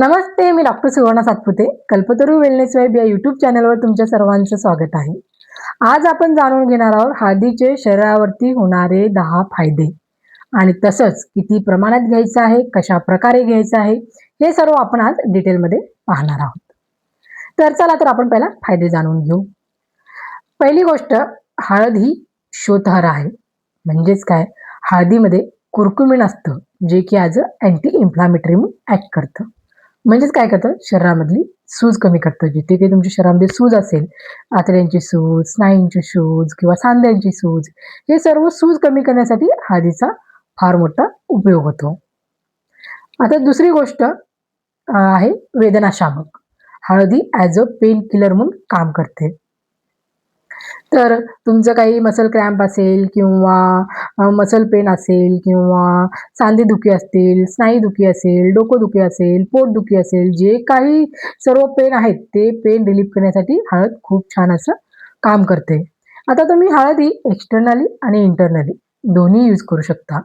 नमस्ते मी doctor Suvarna Satpute Kalpataru wellness web या YouTube चॅनलवर तुमच्या सर्वांचं स्वागत आहे. आज आपण जाणून घेणार आहोत हळदीचे शरीरावरती होणारे दहा फायदे. आणि तसंच किती प्रमाणात घ्यायचं आहे कशा प्रकारे घ्यायचं आहे हे सर्व आपण आज डिटेलमध्ये पाहणार आहोत. तर चला तर आपण पहिला फायदे जाणून घेऊ. पहिली गोष्ट हळद ही शोधहर आहे. म्हणजेच काय? हळदीमध्ये कुरकुमिन असतं जे की ॲज अँटी इन्फ्लामेटरी म्हणून ॲक्ट करतं. म्हणजेच काय करतं? शरीरामधली सूज कमी करतं. जिथे काही तुमच्या शरीरामध्ये सूज असेल आतड्यांची सूज स्नायूंची सूज किंवा सांध्यांची सूज हे सर्व सूज कमी करण्यासाठी हळदीचा फार मोठा उपयोग होतो. आता दुसरी गोष्ट आहे वेदनाशामक. हळदी ॲज अ पेन किलर म्हणून काम करते. तर तुमचं काही मसल क्रॅम्प असेल किंवा मसल पेन असेल किंवा सांधेदुखी असतील स्नायूदुखी असेल डोकंदुखी असेल पोटदुखी असेल जे काही सर्व पेन आहेत ते पेन रिलीफ करण्यासाठी हळद खूप छान असं काम करते. आता तुम्ही हळद ही एक्सटर्नली आणि इंटरनली दोन्ही यूज करू शकता.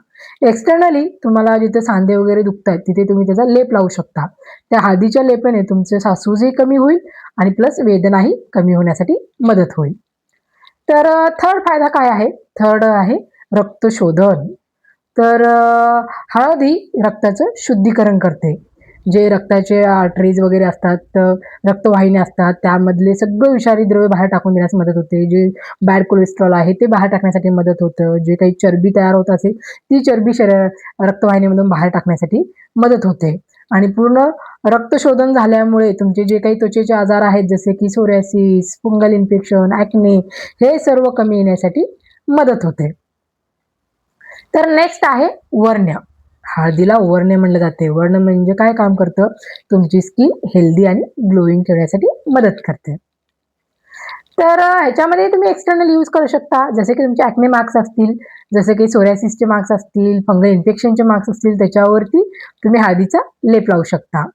एक्सटर्नली तुम्हाला जिथे सांधे वगैरे दुखत आहेत तिथे तुम्ही त्याचा लेप लावू शकता. त्या हळदीच्या लेपाने तुमचे सासूजही कमी होईल आणि प्लस वेदनाही कमी होण्यासाठी मदत होईल. तर थर्ड फायदा काय आहे? थर्ड आहे रक्तशोधन. तर हळदी हळद ही रक्ताचं शुद्धीकरण करते. जे रक्ताचे आर्टरीज वगैरे असतात रक्तवाहिन्या असतात त्यामधले सगळं विषारी द्रव्य बाहेर टाकून देण्यास मदत होते. जे बॅड कोलेस्ट्रॉल आहे ते बाहेर टाकण्यासाठी मदत होतं. जे काही चरबी तयार होत असेल ती चरबी शरीर रक्तवाहिनीमधून बाहेर टाकण्यासाठी मदत होते. आणि पूर्ण रक्तशोधन झाल्यामुळे तुमचे जे काही त्वचेचे आजार आहेत जसे की सोरॅसिस फंगल इन्फेक्शन ॲक्ने हे सर्व कमी येण्यासाठी मदत होते. तर नेक्स्ट आहे वर्ण. हळदीला वर्ण म्हणलं जाते. वर्ण म्हणजे काय काम करतं? तुमची स्किन हेल्दी आणि ग्लोईंग ठेवण्यासाठी मदत करते. तर ह्याच्यामध्ये तुम्ही एक्सटर्नल यूज करू शकता. जसे की तुमचे ॲक्ने मार्क्स असतील जसे की सोरॅसिसचे मार्क्स असतील फंगल इन्फेक्शनचे मार्क्स असतील त्याच्यावरती तुम्ही हळदीचा लेप लावू शकता.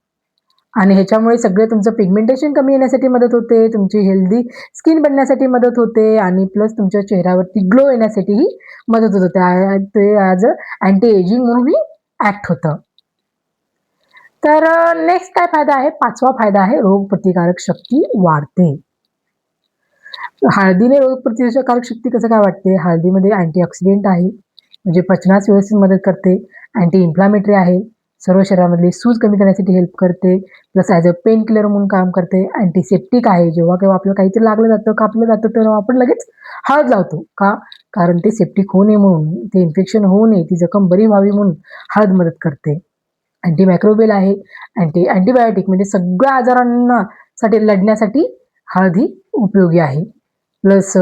आणि ह्याच्यामुळे सगळे तुमचं पिगमेंटेशन कमी येण्यासाठी मदत होते तुमची हेल्दी स्किन बनण्यासाठी मदत होते आणि प्लस तुमच्या चेहऱ्यावरती ग्लो येण्यासाठीही मदत होत होते. ते ॲज अ अँटी एजिंग म्हणूनही ॲक्ट होतं. तर नेक्स्ट काय फायदा आहे? पाचवा फायदा आहे रोगप्रतिकारक शक्ती वाढते. हळदीने रोगप्रतिकारक शक्ती कसं काय वाटते? हळदीमध्ये अँटीऑक्सिडेंट आहे म्हणजे पचनास व्यवस्थित मदत करते अँटी इन्फ्लामेटरी आहे सर्व शरीरामधली सूज कमी करण्यासाठी हेल्प करते plus as a painkiller म्हणून काम करते अँटीसेप्टिक आहे जेव्हा केव्हा आपलं काहीतरी लागलं जातं कापलं जातं तेव्हा आपण लगेच हळद लावतो. का? कारण ते सेप्टिक होऊ नये म्हणून ते इन्फेक्शन होऊ नये ती जखम बरी व्हावी म्हणून हळद मदत करते. अँटीमायक्रोबियल आहे अँटी अँटीबायोटिक म्हणजे सगळ्या आजारांना साठी लढण्यासाठी हळद ही उपयोगी आहे. प्लस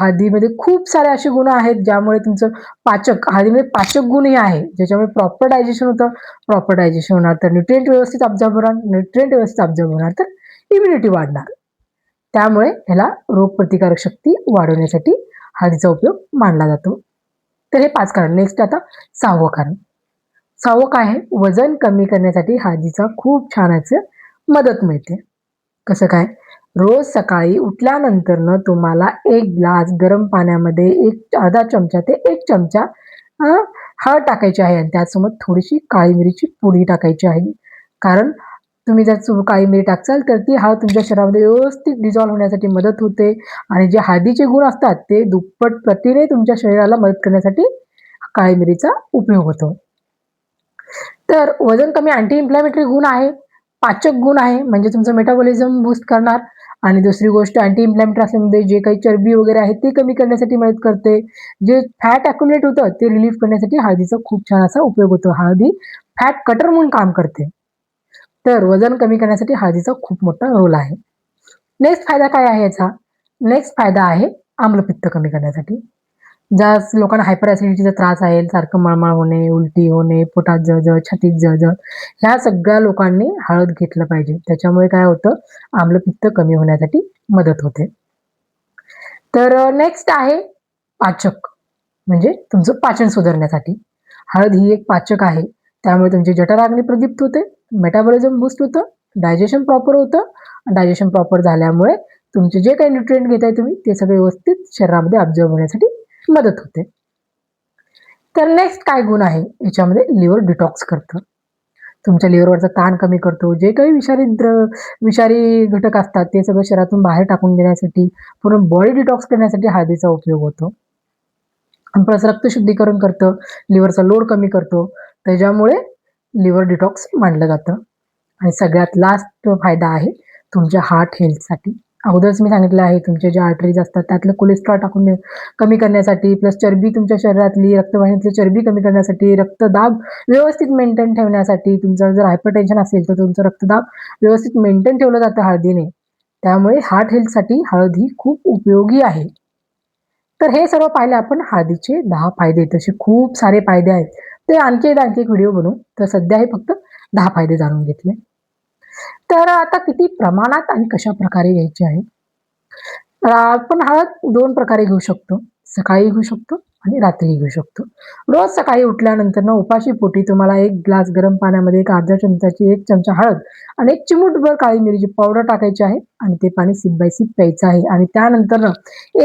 हळदीमध्ये खूप सारे असे गुण आहेत ज्यामुळे तुमचं पाचक हळदीमध्ये पाचक गुणही आहे ज्याच्यामुळे प्रॉपर डायजेशन होतं प्रॉपर डायजेशन होणार. तर न्यूट्रिएंट व्यवस्थित ऑब्झर्व होणार न्यूट्रिएंट व्यवस्थित ऑब्झर्व होणार तर इम्युनिटी वाढणार. त्यामुळे ह्याला रोगप्रतिकारक शक्ती वाढवण्यासाठी हळदीचा उपयोग मानला जातो. तर हे पाच कारण. नेक्स्ट आता सहावं कारण. सहावं काय आहे? वजन कमी करण्यासाठी हळदीचा खूप छान असं मदत मिळते. कसं काय? रोज सकाळी उठल्यानंतरनं तुम्हाला एक ग्लास गरम पाण्यामध्ये एक अर्धा चमचा ते एक चमचा हळद टाकायची आहे. आणि त्यासोबत थोडीशी काळी मिरीची पुडी टाकायची आहे. कारण तुम्ही जर काळी मिरी टाकचाल तर ती हळद तुमच्या शरीरामध्ये व्यवस्थित डिझॉल्व होण्यासाठी मदत होते. आणि जे हळदीचे गुण असतात ते दुप्पट प्रतीने तुमच्या शरीराला मदत करण्यासाठी काळी मिरीचा उपयोग होतो. तर वजन कमी अँटी इन्फ्लॅमेटरी गुण आहे. पाचक गुण आहे. म्हणजे तुमचं मेटाबॉलिझम बूस्ट करणार. आणि दुसरी गोष्ट अँटी इम्प्लॅमेटरी असल्यामध्ये जे काही चरबी वगैरे आहे ते कमी करण्यासाठी मदत करते. जे फॅट अक्युमुलेट होतं ते रिलीफ करण्यासाठी हळदीचा खूप छान असा उपयोग होतो. हळदी फॅट कटर म्हणून काम करते. तर वजन कमी करण्यासाठी हळदीचा खूप मोठा रोल आहे. नेक्स्ट फायदा काय आहे याचा? नेक्स्ट फायदा आहे आम्लपित्त कमी करण्यासाठी. ज्या लोकांना हायपर ॲसिडिटीचा त्रास आहे सारखं मळमळ होणे उलटी होणे पोटात जळजळ छातीत जळजळ ह्या सगळ्या लोकांनी हळद घेतलं पाहिजे. त्याच्यामुळे काय होतं? आम्लपित्त कमी होण्यासाठी मदत होते. तर नेक्स्ट आहे पाचक. म्हणजे तुमचं पाचन सुधारण्यासाठी. हळद ही एक पाचक आहे. त्यामुळे तुमची जठराग्नी प्रदीप्त होते मेटाबॉलिझम बूस्ट होतं डायजेशन प्रॉपर होतं. डायजेशन प्रॉपर झाल्यामुळे तुमचे जे काही न्यूट्रिएंट घेताय तुम्ही ते सगळे व्यवस्थित शरीरामध्ये ऑब्झर्व होण्यासाठी मदत होते. तर नेक्स्ट काय गुण आहे? याच्यामध्ये लिव्हर डिटॉक्स करतं. तुमच्या लिव्हरवरचा ताण कमी करतो. जे काही विषारी द्र विषारी घटक असतात ते सगळं शरीरातून बाहेर टाकून देण्यासाठी पूर्ण बॉडी डिटॉक्स करण्यासाठी हळदीचा उपयोग होतो. प्लस रक्तशुद्धीकरण करतं. लिव्हरचा लोड कमी करतो. त्याच्यामुळे लिव्हर डिटॉक्स मानलं जातं. आणि सगळ्यात लास्ट फायदा आहे तुमच्या हार्ट हेल्थसाठी अगोदरच मी सांगितलं आहे तुमचे जे आर्टरीज असतात त्यातलं कोलेस्ट्रॉल टाकून कमी करण्यासाठी प्लस चरबी तुमच्या शरीरातली रक्तवाहिनीतली चरबी कमी करण्यासाठी रक्तदाब व्यवस्थित मेंटेन ठेवण्यासाठी तुमचं जर हायपरटेन्शन असेल तर तुमचं रक्तदाब व्यवस्थित मेंटेन ठेवलं जातं हळदीने. त्यामुळे हार्ट हेल्थसाठी हळद ही खूप उपयोगी आहे. तर हे सर्व पाहिले आपण हळदीचे दहा फायदे. तसे खूप सारे फायदे आहेत. ते आणखी एक आणखी एक व्हिडिओ बनवू. तर सध्या हे फक्त दहा फायदे जाणून घेतले. तर आता किती प्रमाणात आणि कशा प्रकारे घ्यायचे आहे? तर आपण हळद दोन प्रकारे घेऊ शकतो. सकाळी घेऊ शकतो आणि रात्री घेऊ शकतो. रोज सकाळी उठल्यानंतर ना उपाशी पोटी तुम्हाला एक ग्लास गरम पाण्यामध्ये एक अर्धा चमचाची एक चमचा हळद आणि एक चिमूटभर काळी मिरीची पावडर टाकायची आहे आणि ते पाणी सिप बाय सिप प्यायचं आहे. आणि त्यानंतर ना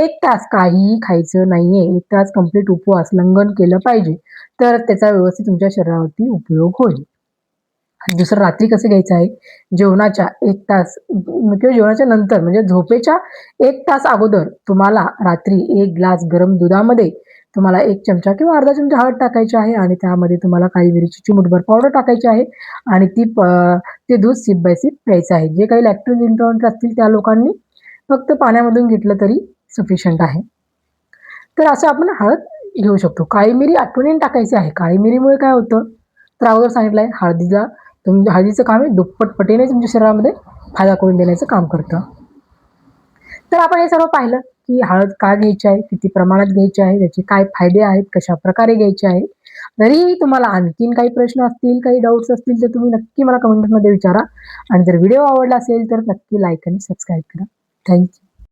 एक तास काहीही खायचं नाहीये. एक तास कंप्लीट उपवास लंघन केलं पाहिजे. तर त्याचा व्यवस्थित तुमच्या शरीरावरती उपयोग होईल. आणि दुसरं रात्री कसं घ्यायचं आहे? जेवणाच्या एक तास किंवा जेवणाच्या नंतर म्हणजे झोपेच्या एक तास अगोदर तुम्हाला रात्री एक ग्लास गरम दुधामध्ये तुम्हाला एक चमचा किंवा अर्धा चमचा हळद टाकायची आहे आणि त्यामध्ये तुम्हाला काही मिरची चिमूटभर पावडर टाकायची आहे आणि ती प ते दूध सिप बाय सिप प्यायचं आहे. जे काही लॅक्टोज इंटॉलरंट असतील त्या लोकांनी फक्त पाण्यामधून घेतलं तरी सफिशियंट आहे. तर असं आपण हळद घेऊ शकतो. काळी मिरी आठवणीने टाकायची आहे. काळी मिरीमुळे काय होतं? तर अगोदर सांगितलं आहे हळदीला तुम म्हणजे हळदीचं काम आहे दुप्पट पटीने तुमच्या शरीरामध्ये फायदा करून देण्याचं काम करतं. तर आपण हे सर्व पाहिलं की हळद का घ्यायची आहे किती प्रमाणात घ्यायची आहे त्याचे काय फायदे आहेत कशा प्रकारे घ्यायचे आहे. जरी तुम्हाला आणखीन काही प्रश्न असतील काही डाऊट्स असतील तर तुम्ही नक्की मला कमेंटमध्ये विचारा. आणि जर व्हिडिओ आवडला असेल तर नक्की लाईक आणि सबस्क्राईब करा. थँक्यू